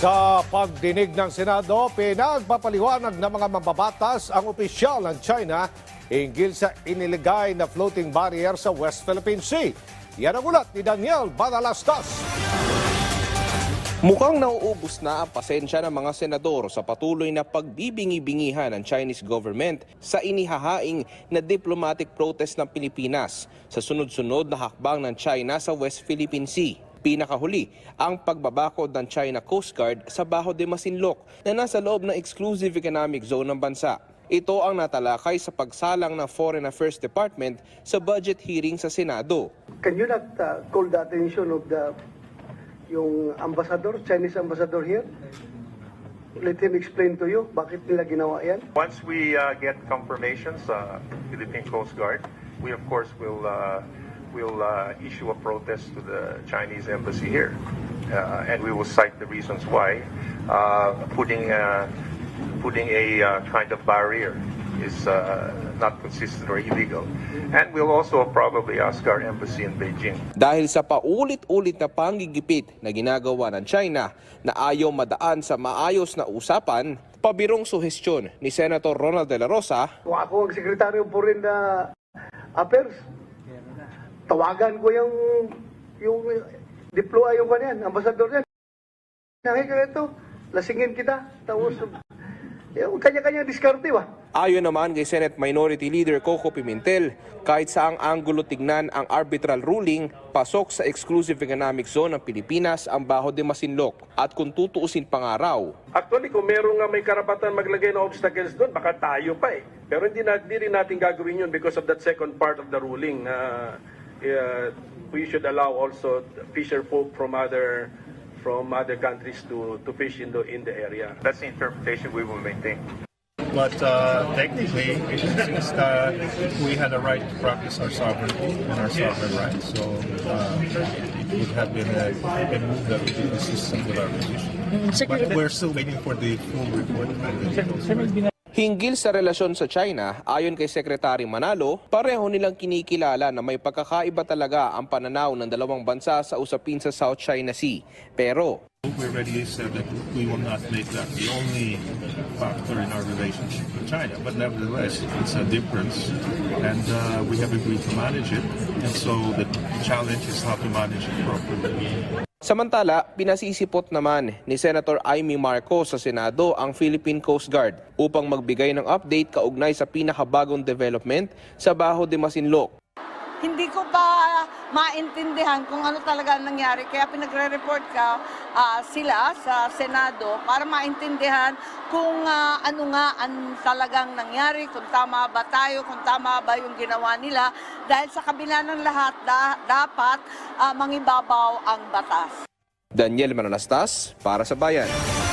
Sa pagdinig ng Senado, pinagpapaliwanag ng mga mambabatas ang opisyal ng China hinggil sa iniligay na floating barrier sa West Philippine Sea. Yan ang ulat ni Daniel Badalastas. Mukhang nauubos na ang pasensya ng mga senador sa patuloy na pagbibingi-bingihan ng Chinese government sa inihahaing na diplomatic protest ng Pilipinas sa sunod-sunod na hakbang ng China sa West Philippine Sea. Pinakahuli ang pagbabakod ng China Coast Guard sa Baho de Masinloc na nasa loob ng exclusive economic zone ng bansa. Ito ang natalakay sa pagsalang ng Foreign Affairs Department sa budget hearing sa Senado. Can you not uh, call the attention of the yung ambassador, Chinese ambassador here? Let him explain to you bakit nila ginawa yan. Once we uh, get confirmations, uh, Philippine Coast Guard, we of course will uh, will uh, issue a protest to the Chinese embassy here, uh, and we will cite the reasons why. Uh, putting uh, putting a uh, kind of barrier is uh, not consistent or illegal, and we'll also probably ask our embassy in Beijing. Dahil sa paulit-ulit na panggigipit na ginagawa ng China na ayaw madaan sa maayos na usapan, pabirong suhestyon ni Senator Ronald De La Rosa Kung ako ang sekretaryo po rin na affairs, tawagan ko yung yung diploa yung kanyan, ambassador yan. Nahi ka ito, lasingin kita. Tapos, yung kanya-kanya diskarte ba? Ayon naman kay Senate Minority Leader Coco Pimentel, kahit saang anggulo tignan ang arbitral ruling, pasok sa exclusive economic zone ng Pilipinas ang Baho de Masinloc at kung tutuusin pangaraw, Actually, kung meron nga may karapatan maglagay ng obstacles doon, baka tayo pa eh. Pero hindi, na, hindi rin natin gagawin yun because of that second part of the ruling na uh, we should allow also fisher folk from other from other countries to to fish in the in the area. That's the interpretation we will maintain. But uh, technically, since uh, we had a right to practice our sovereignty and our sovereign rights, so uh, it would have been a, a move that would be consistent with our position. But we're still waiting for the full report. Hinggil sa relasyon sa China, ayon kay Secretary Manalo, pareho nilang kinikilala na may pagkakaiba talaga ang pananaw ng dalawang bansa sa usapin sa South China Sea. Pero We already said that we will not make that the only factor in our relationship with China. But nevertheless, it's a difference, and uh, we have agreed to manage it. And so the challenge is how to manage it properly. Samantala, pinasisipot naman ni Senator Amy Marcos sa Senado ang Philippine Coast Guard upang magbigay ng update kaugnay sa pinakabagong development sa Baho de Masinloc. Hindi ko pa maintindihan kung ano talaga ang nangyari. Kaya pinagre-report ka ah, sila sa Senado para maintindihan kung ah, ano nga ang talagang nangyari, kung tama ba tayo, kung tama ba yung ginawa nila. Dahil sa kabila ng lahat, da- dapat ah, mangibabaw ang batas. Daniel Manalastas para sa Bayan.